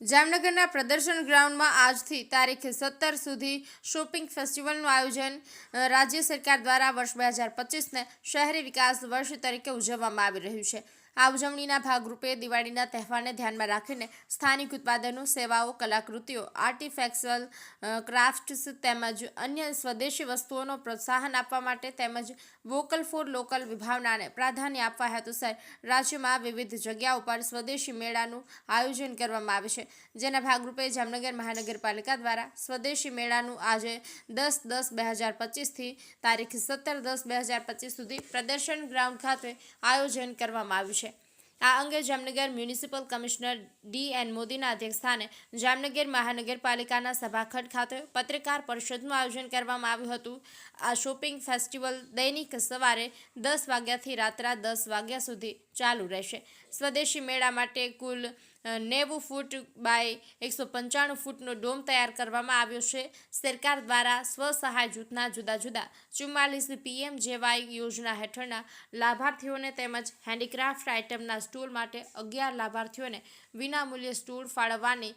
જામનગરના પ્રદર્શન ગ્રાઉન્ડમાં આજથી તારીખ સત્તર સુધી શોપિંગ ફેસ્ટિવલનું આયોજન રાજ્ય સરકાર દ્વારા વર્ષ બે હજાર પચીસને શહેરી વિકાસ વર્ષ તરીકે ઉજવવામાં આવી રહ્યું છે. આ ઉજવણીના ભાગરૂપે દિવાળીના તહેવારને ધ્યાનમાં રાખીને સ્થાનિક ઉત્પાદનો, સેવાઓ, કલાકૃતિઓ આર્ટિફેક્ચરલ ક્રાફ્ટ્સ તેમજ અન્ય સ્વદેશી વસ્તુઓનો પ્રોત્સાહન આપવા માટે તેમજ વોકલ ફોર લોકલ વિભાવનાને પ્રાધાન્ય આપવા હેતુસર રાજ્યમાં વિવિધ જગ્યાઓ પર સ્વદેશી મેળાનું આયોજન કરવામાં આવે છે. જેના ભાગરૂપે જામનગર મહાનગરપાલિકા દ્વારા સ્વદેશી મેળાનું આજે દસ દસ બે હજાર પચીસથી તારીખ સત્તર દસ બે હજાર પચીસ સુધી પ્રદર્શન ગ્રાઉન્ડ ખાતે આયોજન કરવામાં આવ્યું છે. આ અંગે Jamnagar municipal commissioner D N મોદીના અધ્યક્ષસ્થાને જામનગર મહાનગરપાલિકાના સભાખંડ ખાતે પત્રકાર પરિષદનું આયોજન કરવામાં આવ્યું હતું. આ શોપિંગ ફેસ્ટિવલ દૈનિક સવારે દસ વાગ્યાથી રાત્રા દસ વાગ્યા સુધી ચાલુ રહેશે. સ્વદેશી મેળા માટે કુલ નેવું ફૂટ બાય એકસો પંચાણું ફૂટનો ડોમ તૈયાર કરવામાં આવ્યો છે. સરકાર દ્વારા સ્વસહાય જૂથના જુદા જુદા ચુમ્માલીસ પીએમ જેવાય યોજના હેઠળના લાભાર્થીઓને તેમજ હેન્ડીક્રાફ્ટ આઇટમના સ્ટોલ માટે અગિયાર લાભાર્થીઓને વિનામૂલ્યે સ્ટોર ફાળવવાની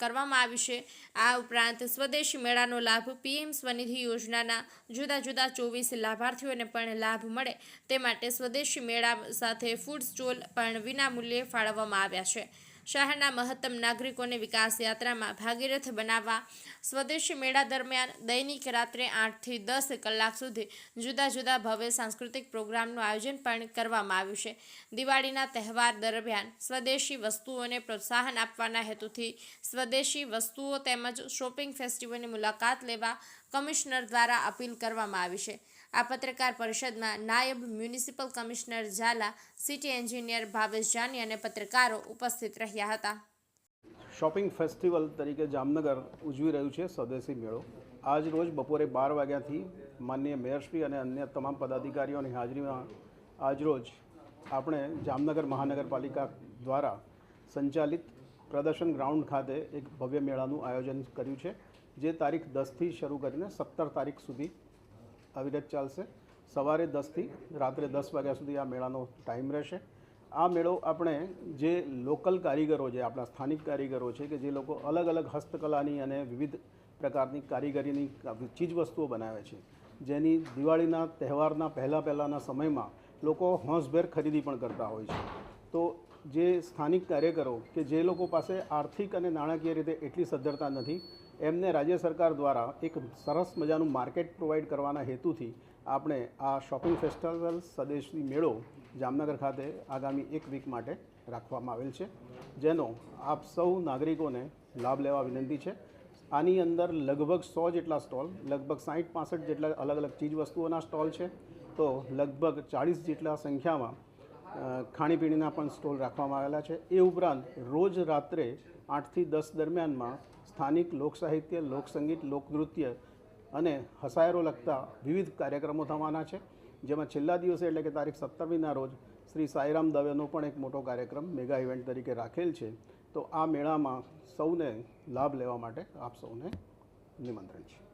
કરવામાં આવી છે. આ ઉપરાંત સ્વદેશી મેળાનો લાભ પીએમ સ્વનિધિ યોજનાના જુદા જુદા ચોવીસ લાભાર્થીઓને પણ લાભ મળે તે માટે સ્વદેશી મેળા સાથે ફૂડ સ્ટોલ પણ વિનામૂલ્યે ફાળવવામાં આવ્યા છે. શહેરના મહત્તમ નાગરિકોને વિકાસ યાત્રામાં ભાગીરથ બનાવવા, સ્વદેશી મેળા દરમિયાન દૈનિક રાત્રે આઠથી દસ કલાક સુધી જુદા જુદા ભવ્ય સાંસ્કૃતિક પ્રોગ્રામનું આયોજન પણ કરવામાં આવ્યું છે. દિવાળીના તહેવાર દરમિયાન સ્વદેશી વસ્તુઓને પ્રોત્સાહન આપવાના હેતુથી સ્વદેશી વસ્તુઓ તેમજ શોપિંગ ફેસ્ટિવલની મુલાકાત લેવા કમિશનર દ્વારા અપીલ કરવામાં આવી છે. આ પત્રકાર પરિષદમાં નાયબ municipal commissioner Jhala, city engineer Bhavesh Jani અને પત્રકારો ઉપસ્થિત રહ્યા હતા. શોપિંગ ફેસ્ટિવલ તરીકે જામનગર ઉજવી રહ્યું છે સ્વદેશી મેળો. આજ રોજ બપોરે બાર વાગ્યાથી માનનીય મેયરશ્રી અને અન્ય તમામ પદાધિકારીઓની હાજરીમાં આજ રોજ આપણે જામનગર મહાનગરપાલિકા દ્વારા સંચાલિત પ્રદર્શન ગ્રાઉન્ડ ખાતે એક ભવ્ય મેળાનું આયોજન કર્યું છે, જે તારીખ દસથી શરૂ કરીને સત્તર તારીખ સુધી અવિરત ચાલશે. સવારે દસથી રાત્રે દસ વાગ્યા સુધી આ મેળાનો ટાઈમ રહેશે. આ મેળો આપણે જે લોકલ કારીગરો છે, આપણા સ્થાનિક કારીગરો છે, કે જે લોકો અલગ અલગ હસ્તકલાની અને વિવિધ પ્રકારની કારીગરીની ચીજવસ્તુઓ બનાવે છે, જેની દિવાળીના તહેવારના પહેલાં પહેલાંના સમયમાં લોકો હોંશભેર ખરીદી પણ કરતા હોય છે. તો જે સ્થાનિક કાર્યકરો કે જે લોકો પાસે આર્થિક અને નાણાકીય રીતે એટલી સદ્ધરતા નથી, એમને રાજ્ય સરકાર દ્વારા એક સરસ મજાનું માર્કેટ પ્રોવાઈડ કરવાના હેતુથી આપણે આ શોપિંગ ફેસ્ટિવલ સ્વદેશી મેળો જામનગર ખાતે આગામી એક વીક માટે રાખવામાં આવેલ છે, જેનો આપ સૌ નાગરિકોને લાભ લેવા વિનંતી છે. આની અંદર લગભગ સો જેટલા સ્ટોલ, લગભગ સાહીઠ પાસઠ જેટલા અલગ અલગ ચીજ વસ્તુઓના સ્ટોલ છે. તો લગભગ ચાળીસ જેટલા સંખ્યામાં ખાણીપીણીના પણ સ્ટોલ રાખવામાં આવેલા છે. એ ઉપરાંત રોજ રાત્રે આઠથી દસ દરમિયાનમાં સ્થાનિક લોકસાહિત્ય લોકસંગીત લોકનૃત્ય અને હસાયરો લગતા વિવિધ કાર્યક્રમો થવાના છે. જેમાં છેલ્લા દિવસે એટલે કે તારીખ સત્તરમીના રોજ શ્રી સાઈરામ દવેનો પણ એક મોટો કાર્યક્રમ મેગા ઇવેન્ટ તરીકે રાખેલ છે. તો આ મેળામાં સૌને લાભ લેવા માટે આપ સૌને નિમંત્રણ છે.